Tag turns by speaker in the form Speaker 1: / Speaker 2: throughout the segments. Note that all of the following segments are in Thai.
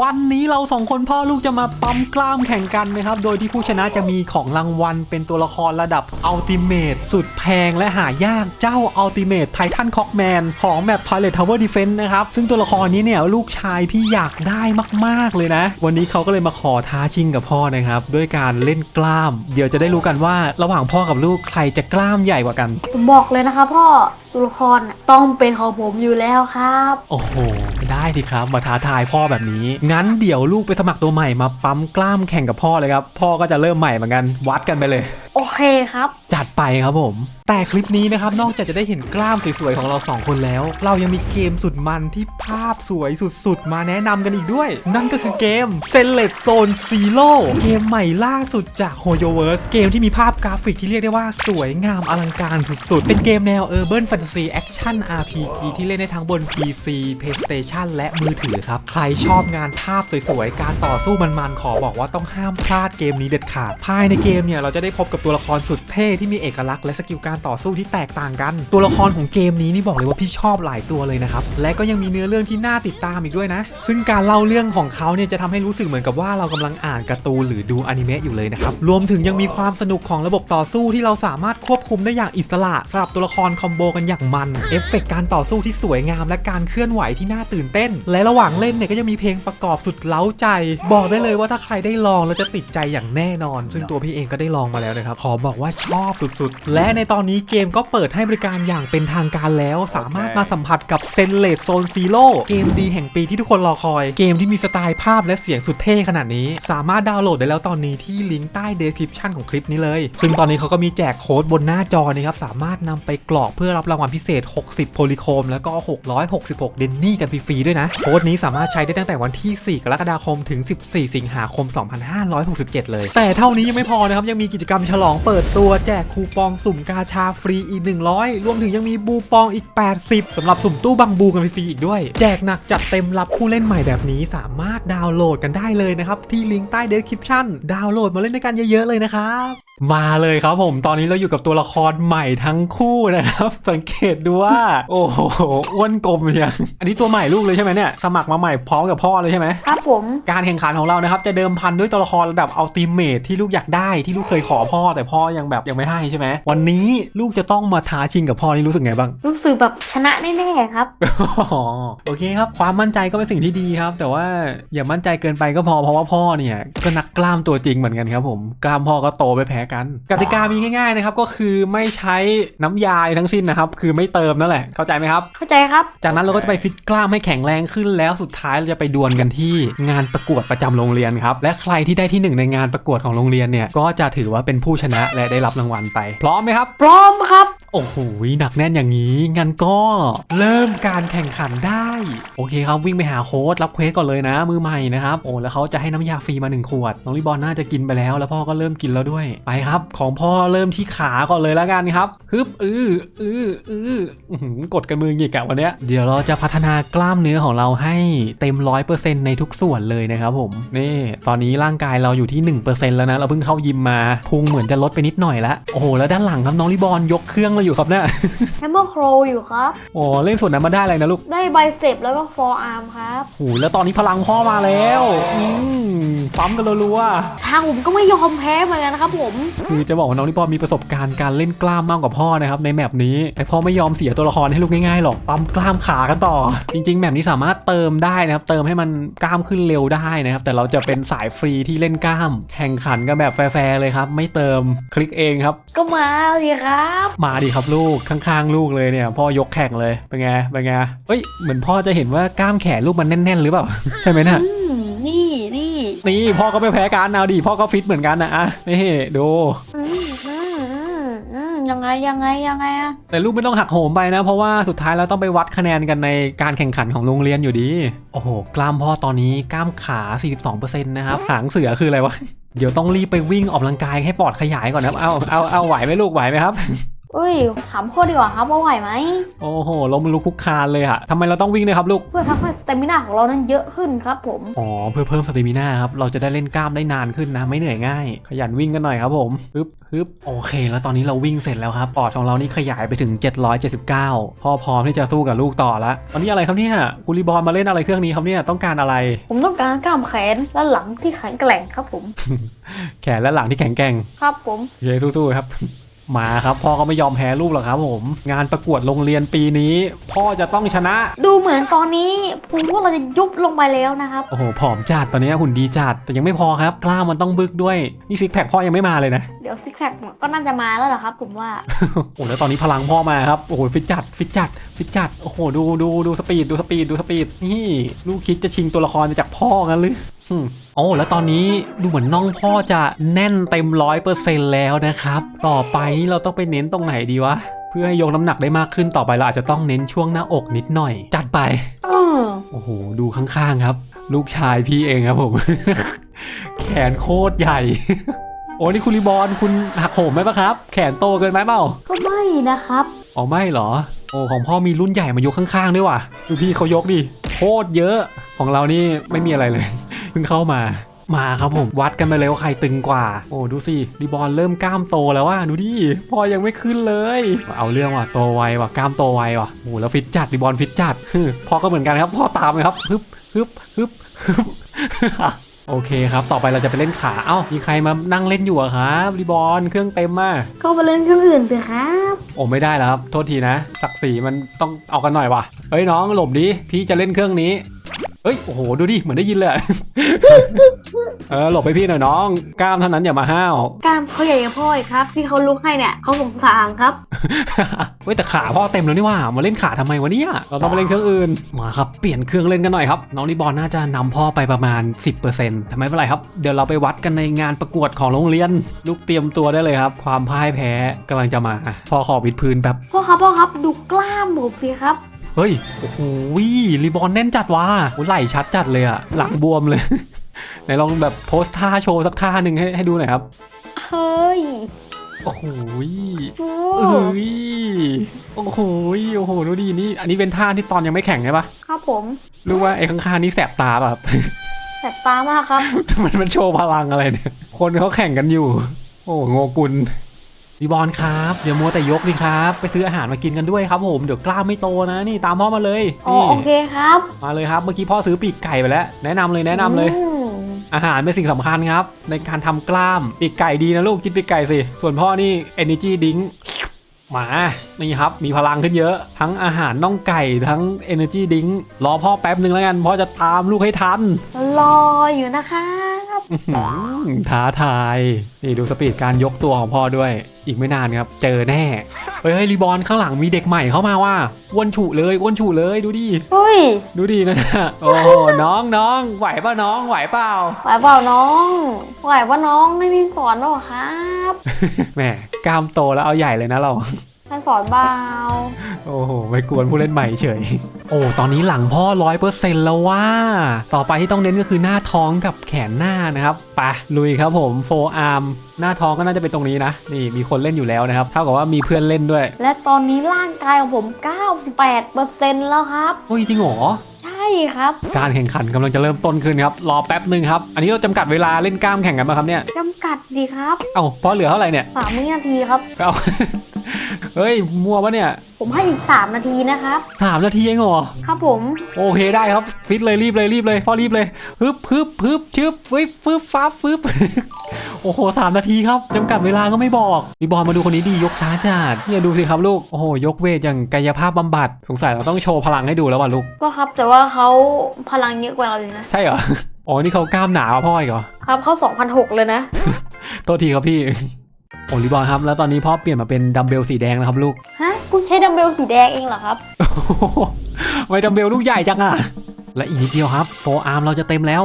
Speaker 1: วันนี้เราสองคนพ่อลูกจะมาปั๊มกล้ามแข่งกันนะครับ โดยที่ผู้ชนะจะมีของรางวัล เป็นตัวละครระดับอัลติเม e สุดแพงและหายากเจ้าอัลติเม e ไททันคอกแมนของแบบ Toilet Tower Defense นะครับ ซึ่งตัวละครนี้เนี่ยลูกชายพี่อยากได้มาก ๆ เลยนะ วันนี้เขาก็เลยมาขอท้าชิงกับพ่อนะครับ ด้วยการเล่นกล้าม เดี๋ยวจะได้รู้กันว่าระหว่างพ่อกับลูกใครจะกล้ามใหญ่กว่ากัน
Speaker 2: ผมบอกเลยนะคะพ่อ ตัวละครน่ะต้องเป็นของผมอยู่แล้วครับ
Speaker 1: โอ้โห ได้สิครับ มาท้าทายพ่อแบบนี้ งั้นเดี๋ยวลูกไปสมัครตัวใหม่มาปั๊มกล้ามแข่งกับพ่อเลยครับ พ่อก็จะเริ่มใหม่เหมือนกัน วัดกันไปเลย
Speaker 2: โอ เคครับ
Speaker 1: จัดไปครับผม แต่คลิปนี้นะครับนอกจากจะได้เห็นกล้ามสวยๆของเราสองคนแล้ว เรายังมีเกมสุดมันที่ภาพสวยสุดๆ มาแนะนำกันอีกด้วย นั่นก็คือเกม s e l e c t Zone Zero เกมใหม่ล่าสุดจาก HoYoverse เกมที่มีภาพกราฟิกที่เรียกได้ว่าสวยงามอลังการสุดๆ เป็นเกมแนว Urban Fantasy Action RPG ที่เล่นได้ทั้งบน PC PlayStation และมือถือครับ ใครชอบงานภาพสวยๆ การต่อสู้มันๆ ขอบอกว่าต้องห้ามพลาดเกมนี้เด็ดขาด ภายในเกมเนี่ยเราจะได้พบกับตัวละครครสุดเท่ที่มีเอกลักษณ์และสกิลการต่อสู้ที่แตกต่างกัน ตัวละครของเกมนี้นี่บอกเลยว่าพี่ชอบหลายตัวเลยนะครับ และก็ยังมีเนื้อเรื่องที่น่าติดตามอีกด้วยนะ ซึ่งการเล่าเรื่องของเขาเนี่ยจะทำให้รู้สึกเหมือนกับว่าเรากำลังอ่านการ์ตูนหรือดูอนิเมะอยู่เลยนะครับ รวมถึงยังมีความสนุกของระบบต่อสู้ที่เราสามารถควบคุมได้อย่างอิสระสำหรับตัวละครคอมโบกันอย่างมัน เอฟเฟกต์การต่อสู้ที่สวยงามและการเคลื่อนไหวที่น่าตื่นเต้น และระหว่างเล่นเนี่ยก็จะมีเพลงประกอบสุดเล้าใจ บอกได้เลยว่าถ้าใครได้ลองแล้วจะติดใจอย่างแน่นอน ซึ่งตัวพี่เองก็ได้ลองมาแล้วนะครับขอบอกว่าชอบสุดๆ และในตอนนี้เกมก็เปิดให้บริการอย่างเป็นทางการแล้ว สามารถมาสัมผัสกับเซนเล z โซนซีโร่เกมดีแห่งปีที่ทุกคนรอคอย เกมที่มีสไตล์ภาพและเสียงสุดเท่ขนาดนี้ สามารถดาวน์โหลดได้แล้วตอนนี้ที่ลิงก์ใต้ description ของคลิปนี้เลย ซึ่งตอนนี้เขาก็มีแจกโค้ดบนหน้าจอนะครับสามารถนำไปกรอกเพื่อรับรางวัลพิเศษ 60 โพลิโคม แล้วก็ 666 เดนนี่กันฟรีๆด้วยนะโค้ดนี้สามารถใช้ได้ตั้งแต่วันที่ 4 กรกฎาคมถึง 14 สิงหาคม 2567 เลย แต่เท่านี้ยังไม่พอนะครับยังมีกิจกรรมฉลองเปิดตัวแจกคูปองสุ่มกาชาฟรีอีก 100 รวมถึงยังมีบูปองอีก 80สำหรับสุ่มตู้บังบูกันฟรีๆอีกด้วย แจกหนักจัดเต็มรับผู้เล่นใหม่แบบนี้สามารถดาวน์โหลดกันได้เลยนะครับ ที่ลิงก์ใต้ description ดาวน์โหลดมาเล่นด้วยกันเยอะๆเลยนะครับ มาเลยครับผมตอนนี้เราอยู่กับตัวละครใหม่ทั้งคู่นะครับ สังเกตดูว่า โอ้โหอ้วนกลมยังอันนี้ตัวใหม่ลูกเลยใช่ไหมเนี่ยสมัครมาใหม่พร้อมกับพ่อเลยใช่ไหม
Speaker 2: ครับผม
Speaker 1: การแข่งขันของเรานะครับจะเดิมพันด้วยตัวละครระดับอัลติเมทที่ลูกอยากได้ที่ลูกเคยขอพ่อแต่พ่อยังแบบยังไม่ให้ใช่ไหมวันนี้ลูกจะต้องมาท้าชิงกับพ่อนี่รู้สึกไงบ้าง
Speaker 2: รู้สึกแบบชนะแน่ๆครับ
Speaker 1: อ๋อโอเคครับ ความมั่นใจก็เป็นสิ่งที่ดีครับ แต่ว่าอย่ามั่นใจเกินไปก็พอเพราะว่าพ่อเนี่ยก็นักกล้ามตัวจริงเหมือนกันครับผมกล้ามพ่อก็โตไปแพ้กัน กติกามีง่ายๆนะครับก็คือไม่ใช้น้ำยาทั้งสิ้นนะครับ คือไม่เติมนั่นแหละเข้าใจไหมครับ
Speaker 2: เข้าใจครับ
Speaker 1: จากนั้นเราก็จะไปฟิตกล้ามให้แข็งแรงขึ้นแล้วสุดท้ายเราจะไปดวลกันที่งานประกวดประจำโรงเรียนครับและใครที่ได้ที่หนึ่งในงานประกวดของโรงเรียนเนี่ยก็จะถือว่าเป็นผู้ชนะและได้รับรางวัลไป พร้อมไหมครับ
Speaker 2: พร้อมครับ
Speaker 1: โอ้โหหนักแน่นอย่างนี้งั้นก็เริ่มการแข่งขันได้ โอเคครับวิ่งไปหาโค้ดรับเควสก่อนเลยนะ มือใหม่นะครับโอ้แล้วเขาจะให้น้ำยาฟรีมาหนึ่งขวดน้องลิบอลน่าจะกินไปแล้ว แล้วพ่อก็เริ่มกินแล้วด้วยไปครับ ของพ่อเริ่มที่ขาก่อนเลยแล้วกันครับฮึบอืออืออืออื้อหือกดกันมือหงิกอะวันเนี้ยเดี๋ยวเราจะพัฒนากล้ามเนื้อของเราให้เต็มร้อยเปอร์เซ็นต์ในทุกส่วนเลยนะครับผมนี่ตอนนี้ร่างกายเราอยู่ที่1%แล้วนะเราเพิ่งเข้ายิมมาพุงเหมือนจะลดไปนิดหน่อยละโอ้โหแล้วด้านหลังครับน้องลิบอลยกเครื่องเราอยู่ครับเนี่ย
Speaker 2: แฮมเมอร์โครอยู่ครับ
Speaker 1: โอ้เล่นส่วนนั้นมาได้อะไรนะลูก
Speaker 2: ได้ไบเซปแล้วก็ฟอร์อาร์มครับ
Speaker 1: โอ้แล้วตอนนี้พลังพ่อมาแล้วอืมปั๊มกันรัว
Speaker 2: ทางผมก็ไม่ยอมแพ้เหมือนกันครับผม
Speaker 1: ๆคือจะบอกว่าน้องลิปอมีประสบการณ์การเล่นกล้ามมากกว่าพ่อนะครับในแมปนี้ แต่พ่อไม่ยอมเสียตัวละครให้ลูกง่ายๆหรอกปั๊มกล้ามขากันต่อ จริงๆแมปนี้สามารถเติมได้นะครับเติมให้มันกล้ามขึ้นเร็วได้นะครับแต่เราจะเป็นสายฟรีที่เล่นกล้ามแข่งขันกันแบบแฟร์ๆเลยครับไม่เติมคลิกเองครับ
Speaker 2: ก็มาสิครับ
Speaker 1: มาดิครับลูกข้างๆ ลูกเลยเนี่ย พ่อยกแข่งเลยเป็นไงเป็นไงเอ้ยเหมือนพ่อจะเห็นว่ากล้ามแขนลูกมันแน่นๆ หรือเปล่า ใช่ไหมน่ะ
Speaker 2: อืมนี่นี่
Speaker 1: นี่พ่อก็ไม่แพ้กันเอาดิพ่อก็ฟิตเหมือนกันนะอะนี่ดู
Speaker 2: อืมอืมอืมอืมยังไงยังไงยังไงอะ
Speaker 1: แต่ลูกไม่ต้องหักโหมไปนะ เพราะว่าสุดท้ายเราต้องไปวัดคะแนนกันในการแข่งขันของโรงเรียนอยู่ดี โอ้โหกล้ามพ่อตอนนี้กล้ามขา 42%นะครับหางเสือคืออะไรวะเดี๋ยวต้องรีบไปวิ่งออกกำลังกายให้ปอดขยายก่อนนะครับเอาเอาเอาไหวไหมลูกไหวไหมครับ
Speaker 2: เอ้ยถามพ่อดีกว่าครับว่าไหวไหม
Speaker 1: โอ้โหล้มลุกคลุกคลานเลยอะทำไมเราต้องวิ่งด้วยครับลูก
Speaker 2: เพื่อทำให้สเตมินาของเรานั้นเยอะขึ้นครับผม
Speaker 1: อ๋อเพื่อเพิ่มสเตมิน่าครับ เราจะได้เล่นกล้ามได้นานขึ้นนะ ไม่เหนื่อยง่าย ขยันวิ่งกันหน่อยครับผมฮึบฮึบโอเค แล้วตอนนี้เราวิ่งเสร็จแล้วครับปอดของเรานี่ขยายไปถึง 779พ่อพร้อมที่จะสู้กับลูกต่อแล้วตอนนี้อะไรครับเนี่ยคุณรีบอลมาเล่นอะไรเครื่องนี้ครับเนี่ยต้องการอะไร
Speaker 2: ผมต้องการกล้ามแขนและหลังที่แข็งแกร่งครับผม
Speaker 1: แขนและหลังที่แข็งแกร่ง
Speaker 2: ครับผม
Speaker 1: เย้สู้ๆครับ มาครับพ่อก็ไม่ยอมแพ้ลูกหรอกครับผม งานประกวดโรงเรียนปีนี้ พ่อจะต้องชนะ
Speaker 2: ดูเหมือนตอนนี้ภูมิพวกเราจะยุบลงไปแล้วนะครับ
Speaker 1: โอ้โหผอมจัดตอนนี้หุ่นดีจัดแต่ยังไม่พอครับกล้ามมันต้องบึกด้วยนี่ซิกแพคพ่อยังไม่มาเลยนะ
Speaker 2: เดี๋ยวซิกแพคก็น่าจะมาแล้วล่ะครับผมว่า
Speaker 1: โอ้แล้วตอนนี้พลังพ่อมาครับโอ้โหฟิตจัดฟิตจัดฟิตจัดโอ้โหดูดูดูสปีดดูสปีดดูสปีดนี่ลูกคิดจะชิงตัวละครจากพ่อกันหรืออืมโอ้แล้วตอนนี้ดูเหมือนน่องพ่อจะแน่นเต็มร้อยเปอร์เซ็นแล้วนะครับ ต่อไปนี่เราต้องไปเน้นตรงไหนดีวะ เพื่อให้ยกน้ำหนักได้มากขึ้นต่อไปเราอาจจะต้องเน้นช่วงหน้าอกนิดหน่อย จัดไป
Speaker 2: อืม
Speaker 1: โอ้โห ดูข้างๆครับ ลูกชายพี่เองครับผม แขนโคตรใหญ่ โอ้นี่คุณรีบอลคุณหักโหมไหมปะครับ แขนโตเกินไหมเปล่า
Speaker 2: ก็ไม่นะครับ
Speaker 1: อ๋อไม่เหรอ โอ้ของพ่อมีรุ่นใหญ่มายกข้างๆด้วยว่ะดูพี่เขายกดิโคตรเยอะของเรานี่ไม่มีอะไรเลย เพิ่งเข้ามามาครับผมวัดกันไปเลยว่าใครตึงกว่า โอ้ดูสิดีบอลเริ่มกล้ามโตแล้วว่ะดูดิพ่อยังไม่ขึ้นเลย เอาเรื่องว่ะโตไวว่ะกล้ามโตไวว่ะโอ้แล้วฟิตจัดดีบอลฟิตจัดฮึพ่อก็เหมือนกันครับพ่อตามเลยครับฮึบฮึบฮึบฮึบโอเคครับ ต่อไปเราจะไปเล่นขา เอ้า มีใครมานั่งเล่นอยู่อะครับรีบอลเครื่องเต็มมาก
Speaker 2: ก็ไปเล่นเครื่องอื่นสิครับ
Speaker 1: โอ้ไม่ได้แล้วครับ โทษทีนะ ศักดิ์ศรีมันต้องเอากันหน่อยว่ะ เฮ้ยน้องหลบดิ พี่จะเล่นเครื่องนี้ เฮ้ย โอ้โห ดูดิ เหมือนได้ยินเลยอะ เออ หลบไปพี่หน่อยน้อง กล้ามเท่านั้นอย่ามาห้าว
Speaker 2: กล้ามเขาใหญ่กับพ่ออีกครับ ที่เขาลุกให้เนี่ยเขาสงสารครับ
Speaker 1: เฮ้ยแต่ขาพ่อเต็มแล้วนี่ว่า มาเล่นขาทำไมวะเนี่ย เราต้องไปเล่นเครื่องอื่น มาครับ เปลี่ยนเครื่องเล่นกันหน่อยครับ น้องนิบอลน่าจะนำพ่อไปประมาณ 10%ทำไมเป็นไรครับ เดี๋ยวเราไปวัดกันในงานประกวดของโรงเรียน ลูกเตรียมตัวได้เลยครับ ความพ่ายแพ้กำลังจะมาพ่อขอวิดพื้นแบบ
Speaker 2: พ่อครับพ่อครับดูกล้ามผมสิครับ
Speaker 1: เฮ้ย โอ้โหรีบอลแน่นจัดว่ะโอ้ไหล่ชัดจัดเลยอะหลังบวมเลย ไหนลองแบบโพสท่าโชว์สักท่าหนึ่งให้ให้ดูหน่อยครับ
Speaker 2: เฮ้ย
Speaker 1: โอ้โห
Speaker 2: โอ้
Speaker 1: เอ้ย โอ้โห โอ้โห ดูดีนี่ อันนี้เป็นท่าที่ตอนยังไม่แข่งใช่ปะ
Speaker 2: ครับผม
Speaker 1: รู้ว่าไอ้ข้างๆนี่แสบตาแบบ
Speaker 2: แสบตามากครับ
Speaker 1: มันมันโชว์พลังอะไรเนี่ย คนเขาแข่งกันอยู่ โอ้โงกุล รีบอลครับอย่ามัวแต่ยกสิครับ ไปซื้ออาหารมากินกันด้วยครับผมเดี๋ยวกล้ามไม่โตนะนี่ตามพ่อมาเลย
Speaker 2: อ๋อ
Speaker 1: นี่
Speaker 2: โอเคครับ
Speaker 1: มาเลยครับเมื่อกี้พ่อซื้อปีกไก่ไปแล้ว แนะนำเลยแนะนำเลย
Speaker 2: อืม
Speaker 1: อาหารเป็นสิ่งสำคัญครับ ในการทำกล้ามปีกไก่ดีนะลูกกินปีกไก่สิ ส่วนพ่อนี่ energy drink หมานี่ครับ มีพลังขึ้นเยอะ ทั้งอาหารน่องไก่ทั้ง energy drink รอพ่อแป๊บหนึ่งแล้วกันพ่อจะตามลูกให้ทัน
Speaker 2: รออยู่นะครับ
Speaker 1: อื้อหือ ท้าทาย นี่ดูสปีดการยกตัวของพ่อด้วย อีกไม่นานครับ เจอแน่ เฮ้ยเฮ้ยรีบอลข้างหลังมีเด็กใหม่เข้ามาว่าอ้วนฉุเลยอ้วนฉุเลยดูดิ
Speaker 2: เฮ้ย
Speaker 1: ดูดินะนะโอ้โหน้องน้องไหวเปล่าน้องไหวเปล่า
Speaker 2: ไหวเปล่าน้อง ไหวว่าน้องไม่มีสอนหรอครับ
Speaker 1: แหมกล้ามโตแล้วเอาใหญ่เลยนะเรา
Speaker 2: ท่านสอนเปล่า
Speaker 1: โอ้โหไม่กวนผู้เล่นใหม่เฉย โอ้ ตอนนี้หลังพ่อร้อยเปอร์เซ็นต์แล้วว่า ต่อไปที่ต้องเน้นก็คือหน้าท้องกับแขนหน้านะครับไปะลุยครับผมโฟอาร์มหน้าท้องก็น่าจะเป็นตรงนี้นะ นี่มีคนเล่นอยู่แล้วนะครับ เท่ากับว่ามีเพื่อนเล่นด้วย
Speaker 2: และตอนนี้ร่างกายของผม 98%แล้วครับ
Speaker 1: โอ้ยจริงเหรอ
Speaker 2: ใช่ครับ
Speaker 1: การแข่งขันกำลังจะเริ่มต้นขึ้นครับ รอแป๊บหนึ่งครับ อันนี้เราจำกัดเวลาเล่นกล้ามแข่งกันมาครับเนี่ย
Speaker 2: จำกัดดีครับ
Speaker 1: เอ้าพอเหลือเท่าไหร่เนี่ย
Speaker 2: 3วินาทีครับ
Speaker 1: ก็เอา เฮ้ย มัวปะเนี่ย
Speaker 2: ผมให้อีก 3 นาทีนะครับ
Speaker 1: สามนาทีเองเหรอ
Speaker 2: ครับผม
Speaker 1: โอเคได้ครับ ฟิตเลยรีบเลยรีบเลยพ่อรีบเลยฮึบฮึบฮึบชึบฟึบฟึบฟ้าฟึบ โอ้โหสามนาทีครับจำกัดเวลาก็ไม่บอกรีบอลมาดูคนนี้ดียกช้าจัดเนี่ยดูสิครับลูกโอ้โหยกเวทอย่างกายภาพบำบัดสงสัยเราต้องโชว์พลังให้ดูแล้วว่ะลูก
Speaker 2: ก็ครับแต่ว่าเขาพลังเยอะกว่าเราอยู่นะ
Speaker 1: ใช่เหรออ๋อนี่เขากล้ามหนากว่าพ่ออีกเหรอ
Speaker 2: ครับเขา2,006เลยนะ
Speaker 1: โทษทีครับพี่ โอ้รีบอลครับ แล้วตอนนี้พ่อเปลี่ยนมาเป็นดัมเบลสีแดงแล้วครับลูก
Speaker 2: ฮะคุณใช้ดัมเบลสีแดงเองเหรอครับ
Speaker 1: โอ้โหทำไมดัมเบลลูกใหญ่จังอะและอีกนิดเดียวครับโฟอาร์มเราจะเต็มแล้ว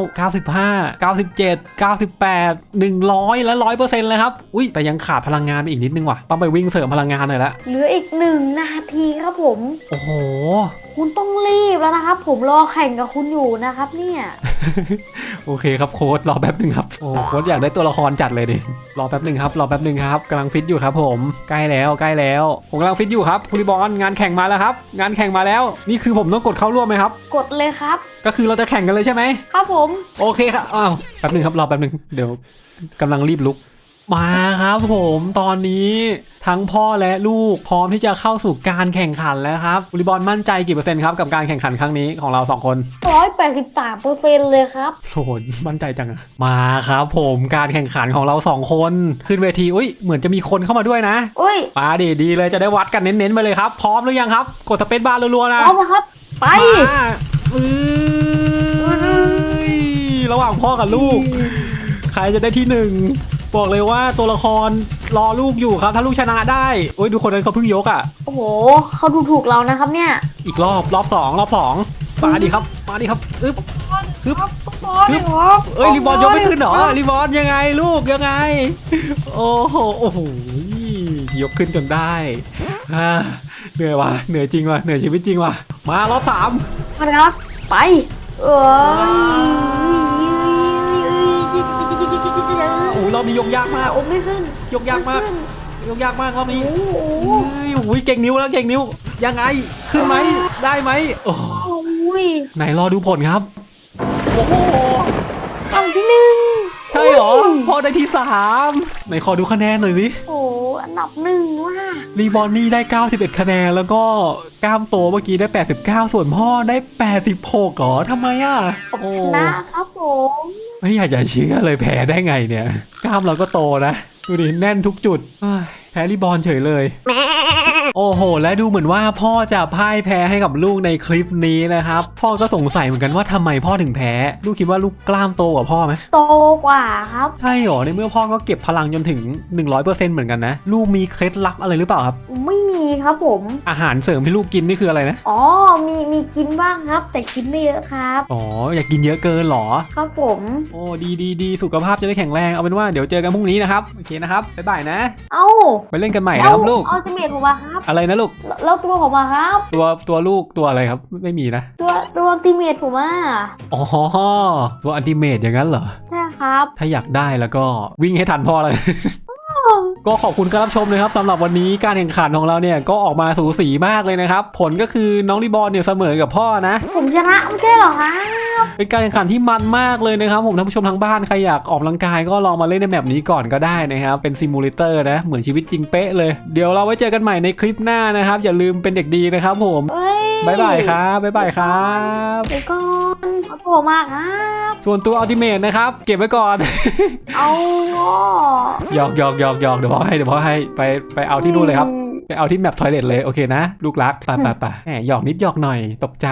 Speaker 1: 95 97 98 100 และ 100%เลยครับ อุ้ยแต่ยังขาดพลังงานไปอีกนิดนึงว่ะ ต้องไปวิ่งเสริมพลังงานหน่อยละ
Speaker 2: เหลืออีกหนึ่งนาทีครับผม
Speaker 1: โอ้โห
Speaker 2: คุณต้องรีบแล้วนะครับ ผมรอแข่งกับคุณอยู่นะครับเนี่ย
Speaker 1: โอเคครับโค้ดรอแป๊บหนึ่งครับโอ้โค้ดอยากได้ตัวละครจัดเลยดิรอแป๊บหนึ่งครับรอแป๊บหนึ่งครับกำลังฟิตอยู่ครับ ผมใกล้แล้วใกล้แล้วผมกำลังฟิตอยู่ครับคุริบอลงานแข่งมาแล้วครับ งานแข่งมาแล้ว นี่คือผมต้องกดเข้าร่วมไหมครับ
Speaker 2: กดเลยครับ
Speaker 1: ก็คือเราจะแข่งกันเลยใช่ไหม
Speaker 2: ครับผม
Speaker 1: โอเคครับอ้าวแป๊บหนึ่งครับรอแป๊บหนึ่งเดี๋ยวกำลังรีบลุก มาครับผมตอนนี้ทั้งพ่อและลูกพร้อมที่จะเข้าสู่การแข่งขันแล้วครับบุริบอลมั่นใจกี่เปอร์เซ็นต์ครับกับการแข่งขันครั้งนี้ของเราสองคน
Speaker 2: ร้อยแปดสิบสามเปอร์เซ็นต์เลยครับ
Speaker 1: โอ้โหมั่นใจจังอะมาครับผมการแข่งขันของเราสองคนขึ้นเวทีอุ้ยเหมือนจะมีคนเข้ามาด้วยนะ
Speaker 2: อุ้ย
Speaker 1: มาดีดีเลยจะได้วัดกันเน้นๆไปเลยครับ พร้อมหรือยังครับ กดสเปซบาร์รัวๆ
Speaker 2: พ
Speaker 1: นะ
Speaker 2: ร้อมนะครับ ไป
Speaker 1: มาอือระหว่างพ่อกับลูก ใครจะได้ที่หนึ่ง บอกเลยว่าตัวละครรอลูกอยู่ครับ ถ้าลูกชนะได้โอ้ยดูคนนั้นเขาเพิ่งยกอะ
Speaker 2: โอ้โห เขาดูถูกเรานะครับเนี่ย
Speaker 1: อีกรอบรอบสองรอบสองมาดิครับมาดิครับอึ๊บ ฮึบ
Speaker 2: ครับครับครับ
Speaker 1: เอ้ยรีบอลยกไม่ขึ้นเหรอรีบอลยังไงลูกยังไง โอ้โหโอ้โหยกขึ้นจนได้อ่าเหนื่อยว่ะเหนื่อยจริงว่ะเหนื่อยชีวิตจริงว่ะมารอบสาม
Speaker 2: มาเลยครับ ไป เออ
Speaker 1: รอบนี้ยกยากมาก
Speaker 2: โอ้ไม่ขึ้น
Speaker 1: ยกยากมาก ยกยากมากรอบนี้
Speaker 2: โอ้โห
Speaker 1: เฮ้ยโอ้ยเก่งนิ้วแล้วเก่งนิ้ว ยังไงขึ้นไหมได้ไหมโอ้โห
Speaker 2: โอ้ย
Speaker 1: ไหนรอดูผลครับโอ้โห
Speaker 2: อันที่หนึ่ง
Speaker 1: ใช่เหรอพ่อได้ที่สามไหนขอดูคะแนนหน่อยสิ
Speaker 2: โอ้อันดับหนึ่งว่ะ
Speaker 1: รีบอนนี่ได้ 91 คะแนนแล้วก็กล้ามโตเมื่อกี้ได้ 89 ส่วนพ่อได้ 86เหรอทำไมอะ
Speaker 2: ผม
Speaker 1: โอ้
Speaker 2: ชนะครับผม
Speaker 1: ไม่อยากจะเชื่อเลยแพ้ได้ไงเนี่ย กล้ามเราก็โตนะ ดูดิแน่นทุกจุดเฮ้ยแพ้รีบอลเฉยเลย โอ้โห และดูเหมือนว่าพ่อจะพ่ายแพ้ให้กับลูกในคลิปนี้นะครับ พ่อก็สงสัยเหมือนกันว่าทำไมพ่อถึงแพ้ ลูกคิดว่าลูกกล้ามโตกว่าพ่อไหม
Speaker 2: โตกว่าครับ
Speaker 1: ใช่เหรอในเมื่อพ่อก็เก็บพลังจนถึง 100%เหมือนกันนะ ลูกมีเคล็ดลับอะไรหรือเปล่าครับ
Speaker 2: ไม่มีครับผม
Speaker 1: อาหารเสริมที่ลูกกินนี่คืออะไรนะ
Speaker 2: อ๋อ มีมีกินบ้างครับ แต่กินไม่เยอะครับ
Speaker 1: อ๋อ อยากกินเยอะเกินเหรอ
Speaker 2: ครับผม
Speaker 1: โอ้ดีดีดีสุขภาพจะได้แข็งแรง เอาเป็นว่าเดี๋ยวเจอกันพรุ่งนี้นะครับ โอเคนะครับ บ๊ายบายนะ
Speaker 2: เอ้า
Speaker 1: ไปเล่นกันใหม่นะครับลูก
Speaker 2: เอาจิเมทผมมาครับ
Speaker 1: อะไรนะลูก
Speaker 2: แล้วแล้วตัวผมมาครับ
Speaker 1: ตัวตัวลูกตัวอะไรครับไม่มีนะ
Speaker 2: ตัวตัวติเมทผมอะ
Speaker 1: อ๋อ ตัวอันติเมตอย่างนั้นเหรอ
Speaker 2: ใช่ครับ
Speaker 1: ถ้าอยากได้แล้วก็วิ่งให้ทันพ่อเลย ก็ขอบคุณการรับชมนะครับสำหรับวันนี้การแข่งขันของเราเนี่ยก็ออกมาสูสีมากเลยนะครับ ผลก็คือน้องรีบอลเนี่ยเสมอกับพ่อนะ
Speaker 2: ผมชนะไม่ใช่เหรอครับ
Speaker 1: เป็นการแข่งขันที่มันมากเลยนะครับ ผมท่านผู้ชมทางบ้านใครอยากออกกำลังกายก็ลองมาเล่นในแมปนี้ก่อนก็ได้นะครับ เป็นซิมูเลเตอร์นะ เหมือนชีวิตจริงเป๊ะเลย เดี๋ยวเราไว้เจอกันใหม่ในคลิปหน้านะครับ อย่าลืมเป็นเด็กดีนะครับผม
Speaker 2: เอ้ย
Speaker 1: บ๊ายบายครับบ๊ายบายครับ
Speaker 2: เดี๋ยวก่อนเอาตัวมาครับ
Speaker 1: ส่วนตัวอัลติเมทนะครับ เก็บไว้ก่อน
Speaker 2: เอา
Speaker 1: หยอกหยอกหยอกหยอกเดี๋ยวพ่อให้เดี๋ยวพ่อให้ไปไปเอาที่นู่นเลยครับ ไปเอาที่แมปทอยเลทเลยโอเคนะ ลูกรักไปไปไปแหมหยอกนิดหยอกหน่อยตกใจ